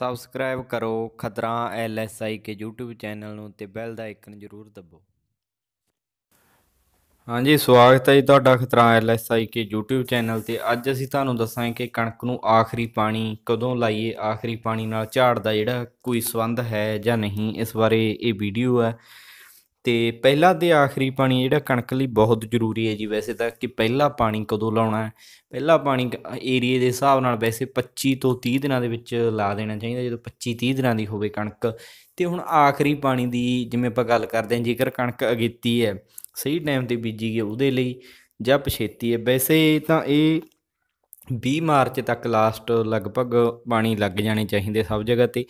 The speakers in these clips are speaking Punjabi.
ਸਬਸਕ੍ਰਾਈਬ ਕਰੋ ਖਤਰਾ ਐਲਐਸਆਈ ਕੇ YouTube ਚੈਨਲ ਨੂੰ ਤੇ ਬੈਲ ਦਾ ਆਈਕਨ ਜ਼ਰੂਰ ਦਬਾਓ ਹਾਂਜੀ, ਸਵਾਗਤ ਹੈ ਜੀ ਤੁਹਾਡਾ ਖਤਰਾ ਐਲਐਸਆਈ ਕੇ YouTube ਚੈਨਲ ਤੇ। ਅੱਜ ਅਸੀਂ ਤੁਹਾਨੂੰ ਦੱਸਾਂਗੇ ਕਿ ਕਣਕ ਨੂੰ ਆਖਰੀ ਪਾਣੀ ਕਦੋਂ ਲਾਈਏ, ਆਖਰੀ ਪਾਣੀ ਨਾਲ ਝਾੜ ਦਾ ਜਿਹੜਾ ਕੋਈ ਸੰਬੰਧ ਹੈ ਜਾਂ ਨਹੀਂ, ਇਸ ਬਾਰੇ ਇਹ ਵੀਡੀਓ ਹੈ। ਤੇ ਪਹਿਲਾ ਤੇ ਆਖਰੀ ਪਾਣੀ ਜਿਹੜਾ ਕਣਕ ਲਈ ਬਹੁਤ ਜ਼ਰੂਰੀ ਹੈ ਜੀ। ਵੈਸੇ ਤਾਂ ਕਿ ਪਹਿਲਾ ਪਾਣੀ ਕਦੋਂ ਲਾਉਣਾ ਹੈ? ਪਹਿਲਾ ਪਾਣੀ ਏਰੀਏ ਦੇ ਹਿਸਾਬ ਨਾਲ ਵੈਸੇ 25 ਤੋਂ 30 ਦਿਨਾਂ ਦੇ ਵਿੱਚ ਲਾ ਦੇਣਾ ਚਾਹੀਦਾ, ਜਦੋਂ 25 30 ਦਿਨਾਂ ਦੀ ਹੋਵੇ ਕਣਕ। ਤੇ ਹੁਣ ਆਖਰੀ ਪਾਣੀ ਦੀ ਜਿਵੇਂ ਆਪਾਂ ਗੱਲ ਕਰਦੇ ਹਾਂ, ਜੇਕਰ ਕਣਕ ਅਗੇਤੀ ਹੈ, ਸਹੀ ਟਾਈਮ ਤੇ ਬੀਜੀ ਗਈ ਉਹਦੇ ਲਈ ਜਾਂ ਪਛੇਤੀ ਹੈ। ਵੈਸੇ ਤਾਂ ਇਹ 20 ਮਾਰਚ ਤੱਕ ਲਾਸਟ ਲਗਭਗ ਪਾਣੀ ਲੱਗ ਜਾਣੇ ਚਾਹੀਦੇ ਸਭ ਜਗ੍ਹਾ ਤੇ।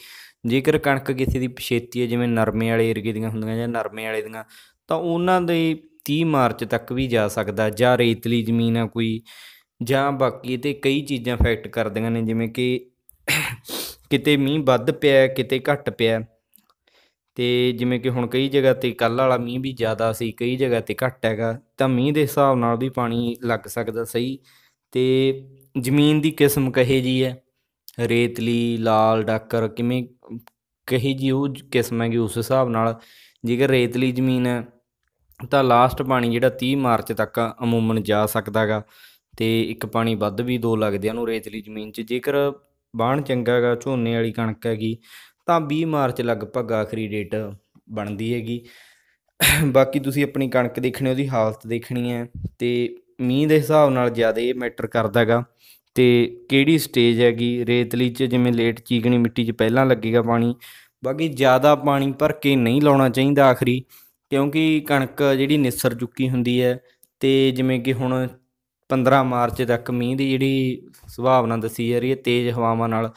ਜੇਕਰ ਕਣਕ ਕਿਸੇ ਦੀ ਪਛੇਤੀ ਹੈ, ਜਿਵੇਂ ਨਰਮੇ ਵਾਲੇ ਏਰੀਏ ਦੀਆਂ ਹੁੰਦੀਆਂ ਜਾਂ ਨਰਮੇ ਵਾਲੇ ਦੀਆਂ, ਤਾਂ ਉਹਨਾਂ ਦੇ 30 ਮਾਰਚ ਤੱਕ ਵੀ ਜਾ ਸਕਦਾ ਜਾਂ ਰੇਤਲੀ ਜ਼ਮੀਨ ਆ ਕੋਈ, ਜਾਂ ਬਾਕੀ ਤੇ ਕਈ ਚੀਜ਼ਾਂ ਫੈਕਟ ਕਰਦੀਆਂ ਨੇ, ਜਿਵੇਂ ਕਿ ਕਿਤੇ ਮੀਂਹ ਵੱਧ ਪਿਆ, ਕਿਤੇ ਘੱਟ ਪਿਆ। ਤੇ ਜਿਵੇਂ ਕਿ ਹੁਣ ਕਈ ਜਗ੍ਹਾ ਤੇ ਕੱਲ ਵਾਲਾ ਮੀਂਹ ਵੀ ਜ਼ਿਆਦਾ ਸੀ, ਕਈ ਜਗ੍ਹਾ ਤੇ ਘੱਟ ਹੈਗਾ, ਤਾਂ ਮੀਂਹ ਦੇ ਹਿਸਾਬ ਨਾਲ ਵੀ ਪਾਣੀ ਲੱਗ ਸਕਦਾ ਸਹੀ। ਤੇ ਜ਼ਮੀਨ ਦੀ ਕਿਸਮ ਕਹੇ ਜੀ ਹੈ? ਰੇਤਲੀ, ਲਾਲ, ਡਾਕਰ, ਕਿਵੇਂ ਕਹੀ ਜੀ ਉਹ ਕਿਸਮ ਹੈਗੀ ਉਸ ਹਿਸਾਬ ਨਾਲ? ਜੇਕਰ ਰੇਤਲੀ ਜ਼ਮੀਨ ਹੈ, ਤਾਂ ਲਾਸਟ ਪਾਣੀ ਜਿਹੜਾ 30 ਮਾਰਚ ਤੱਕ ਅਮੂਮਨ ਜਾ ਸਕਦਾਗਾ ਤੇ ਇੱਕ ਪਾਣੀ ਵੱਧ ਵੀ ਦੋ ਲੱਗਦੇ ਆ ਉਹਨੂੰ ਰੇਤਲੀ ਜ਼ਮੀਨ 'ਚ। ਜੇਕਰ ਬਾਣ ਚੰਗਾ ਹੈਗਾ ਝੋਨੇ ਵਾਲੀ ਕਣਕ ਹੈਗੀ, ਤਾਂ 20 ਮਾਰਚ ਲਗਭਗ ਆਖਰੀ ਡੇਟ ਬਣਦੀ ਹੈਗੀ। ਬਾਕੀ ਤੁਸੀਂ ਆਪਣੀ ਕਣਕ ਦੇਖਣੀ, ਉਹਦੀ ਹਾਲਤ ਦੇਖਣੀ ਹੈ ਤੇ ਮੀਂਹ ਦੇ ਹਿਸਾਬ ਨਾਲ ਜ਼ਿਆਦਾ ਇਹ ਮੈਟਰ ਕਰਦਾ ਹੈਗਾ ਤੇ ਕਿਹੜੀ ਸਟੇਜ ਹੈਗੀ ਰੇਤਲੀ 'ਚ ਜਿਵੇਂ ਲੇਟ ਚੀਕਣੀ ਮਿੱਟੀ 'ਚ ਪਹਿਲਾਂ ਲੱਗੇਗਾ ਪਾਣੀ, ਬਾਕੀ ਜ਼ਿਆਦਾ ਪਾਣੀ ਭਰ ਕੇ ਨਹੀਂ ਲਾਉਣਾ ਚਾਹੀਦਾ ਆਖਰੀ, ਕਿਉਂਕਿ ਕਣਕ ਜਿਹੜੀ ਨਿਸਰ ਚੁੱਕੀ ਹੁੰਦੀ ਹੈ ਤੇ ਜਿਵੇਂ ਕਿ ਹੁਣ 15 ਮਾਰਚ ਤੱਕ ਮੀਂਹ ਦੀ ਜਿਹੜੀ ਸੁਭਾਵਨਾ ਦੱਸੀ ਜਾ ਰਹੀ ਹੈ ਤੇਜ਼ ਹਵਾਵਾਂ ਨਾਲ,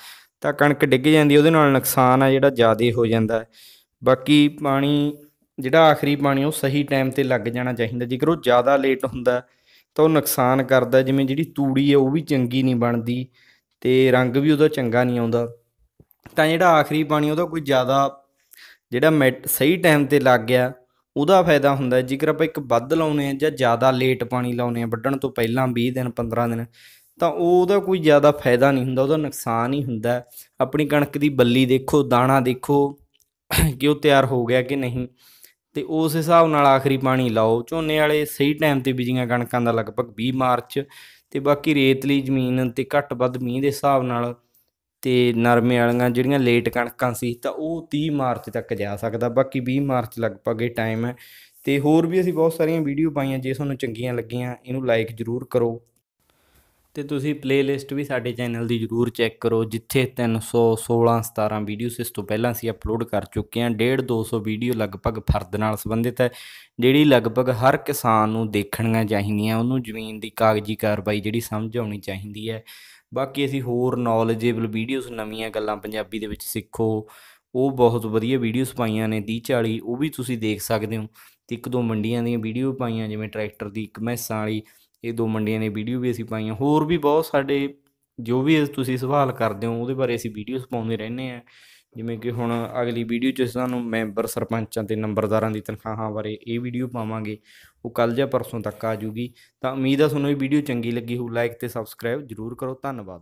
ਤਾਂ ਕਣਕ ਡਿੱਗ ਜਾਂਦੀ ਉਹਦੇ ਨਾਲ ਨੁਕਸਾਨ ਆ ਜਿਹੜਾ ਜ਼ਿਆਦਾ ਹੋ ਜਾਂਦਾ ਬਾਕੀ ਪਾਣੀ, ਜਿਹੜਾ ਆਖਰੀ ਪਾਣੀ ਉਹ ਸਹੀ ਟਾਈਮ ਤੇ ਲੱਗ ਜਾਣਾ ਚਾਹੀਦਾ, ਜੇਕਰ ਉਹ ਜ਼ਿਆਦਾ ਲੇਟ ਹੁੰਦਾ ਤਾਂ ਉਹ ਨੁਕਸਾਨ ਕਰਦਾ ਜਿਵੇਂ ਜਿਹੜੀ ਤੂੜੀ ਹੈ, ਉਹ ਵੀ ਚੰਗੀ ਨਹੀਂ ਬਣਦੀ ਤੇ ਰੰਗ ਵੀ ਉਹਦਾ ਚੰਗਾ ਨਹੀਂ ਆਉਂਦਾ। ਤਾਂ ਜਿਹੜਾ ਆਖਰੀ ਪਾਣੀ, ਉਹਦਾ ਕੋਈ ਜ਼ਿਆਦਾ ਜਿਹੜਾ ਸਹੀ ਟਾਈਮ ਤੇ ਲੱਗ ਗਿਆ, ਉਹਦਾ ਫਾਇਦਾ ਹੁੰਦਾ ਜੇਕਰ ਆਪਾਂ ਇੱਕ ਵੱਧ ਲਾਉਨੇ ਆ ਜਾਂ ਜ਼ਿਆਦਾ ਲੇਟ ਪਾਣੀ ਲਾਉਨੇ ਆ ਵੱਢਣ ਤੋਂ ਪਹਿਲਾਂ 20 ਦਿਨ 15 ਦਿਨ, ਤਾਂ ਉਹਦਾ ਕੋਈ ਜ਼ਿਆਦਾ ਫਾਇਦਾ ਨਹੀਂ ਹੁੰਦਾ, ਉਹਦਾ ਨੁਕਸਾਨ ਹੀ ਹੁੰਦਾ ਆਪਣੀ ਕਣਕ ਦੀ ਬੱਲੀ ਦੇਖੋ, ਦਾਣਾ ਦੇਖੋ, ਕਿ ਉਹ ਤਿਆਰ ਹੋ ਗਿਆ ਕਿ ਨਹੀਂ। ਤੇ ਉਸ ਹਿਸਾਬ ਨਾਲ ਆਖਰੀ ਪਾਣੀ ਲਾਓ। ਝੋਨੇ ਵਾਲੇ ਸਹੀ ਟਾਈਮ ਤੇ ਬੀਜੀਆਂ ਕਣਕਾਂ ਦਾ ਲਗਭਗ 20 ਮਾਰਚ ਤੇ ਬਾਕੀ ਰੇਤਲੀ ਜ਼ਮੀਨ ਤੇ ਘੱਟ ਵੱਧ ਮੀਂਹ ਦੇ ਹਿਸਾਬ ਨਾਲ ਤੇ ਨਰਮੇ ਵਾਲੀਆਂ ਜਿਹੜੀਆਂ ਲੇਟ ਕਣਕਾਂ ਸੀ ਤਾਂ ਉਹ 30 ਮਾਰਚ ਤੱਕ ਜਾ ਸਕਦਾ। ਬਾਕੀ 20 ਮਾਰਚ ਲਗਭਗ ਇਹ ਟਾਈਮ ਹੈ। ਤੇ ਹੋਰ ਵੀ ਅਸੀਂ ਬਹੁਤ ਸਾਰੀਆਂ ਵੀਡੀਓ ਪਾਈਆਂ ਜੇ ਤੁਹਾਨੂੰ ਚੰਗੀਆਂ ਲੱਗੀਆਂ, ਇਹਨੂੰ ਲਾਈਕ ਜ਼ਰੂਰ ਕਰੋ। ਤੇ ਤੁਸੀਂ ਪਲੇਲਿਸਟ ਵੀ ਸਾਡੇ ਚੈਨਲ ਦੀ ਜਰੂਰ ਚੈੱਕ ਕਰੋ, ਜਿੱਥੇ 316 17 ਵੀਡੀਓਸ ਇਸ ਤੋਂ ਪਹਿਲਾਂ ਅਸੀਂ ਅਪਲੋਡ ਕਰ ਚੁੱਕੇ ਹਾਂ। 1.5 200 ਵੀਡੀਓ ਲਗਭਗ ਫਰਦ ਨਾਲ ਸੰਬੰਧਿਤ ਹੈ, ਜਿਹੜੀ ਲਗਭਗ ਹਰ ਕਿਸਾਨ ਨੂੰ ਦੇਖਣੀਆਂ ਚਾਹੀਦੀਆਂ, ਉਹਨੂੰ ਜ਼ਮੀਨ ਦੀ ਕਾਗਜ਼ੀ ਕਾਰਵਾਈ ਜਿਹੜੀ ਸਮਝ ਆਉਣੀ ਚਾਹੀਦੀ ਹੈ। ਬਾਕੀ ਅਸੀਂ ਹੋਰ ਨੌਲੇਜੇਬਲ ਵੀਡੀਓਸ ਨਵੀਆਂ ਗੱਲਾਂ ਪੰਜਾਬੀ ਦੇ ਵਿੱਚ ਸਿੱਖੋ, ਉਹ ਬਹੁਤ ਵਧੀਆ ਵੀਡੀਓਸ ਪਾਈਆਂ ਨੇ 30 40 ਉਹ ਵੀ ਤੁਸੀਂ ਦੇਖ ਸਕਦੇ ਹੋ। ਤੇ ਇੱਕ ਦੋ ਮੰਡੀਆਂ ਦੀਆਂ ਵੀਡੀਓ ਪਾਈਆਂ, ਜਿਵੇਂ ਟਰੈਕਟਰ ਦੀ ਇੱਕ ਮੈਸਾਂ ਵਾਲੀ ਇਹ ਦੋ ਮੰਡੀਆਂ ਨੇ ਵੀਡੀਓ ਵੀ ਅਸੀਂ ਪਾਈਆਂ। ਹੋਰ ਵੀ ਬਹੁਤ ਸਾਡੇ ਜੋ ਵੀ ਤੁਸੀਂ ਸਵਾਲ ਕਰਦੇ ਹੋ, ਉਹਦੇ ਬਾਰੇ ਅਸੀਂ ਵੀਡੀਓਜ਼ ਪਾਉਂਦੇ ਰਹਿੰਦੇ ਆ ਜਿਵੇਂ ਕਿ ਹੁਣ ਅਗਲੀ ਵੀਡੀਓ 'ਚ ਸਾਨੂੰ ਮੈਂਬਰ ਸਰਪੰਚਾਂ ਤੇ ਨੰਬਰਦਾਰਾਂ ਦੀ ਤਨਖਾਹਾਂ ਬਾਰੇ ਇਹ ਵੀਡੀਓ ਪਾਵਾਂਗੇ। ਉਹ ਕੱਲ ਜਾਂ ਪਰਸੋਂ ਤੱਕ ਆ ਜੂਗੀ। ਤਾਂ ਉਮੀਦ ਆ ਤੁਹਾਨੂੰ ਇਹ ਵੀਡੀਓ ਚੰਗੀ ਲੱਗੀ ਹੋ ਲਾਈਕ ਤੇ ਸਬਸਕ੍ਰਾਈਬ ਜਰੂਰ ਕਰੋ। ਧੰਨਵਾਦ।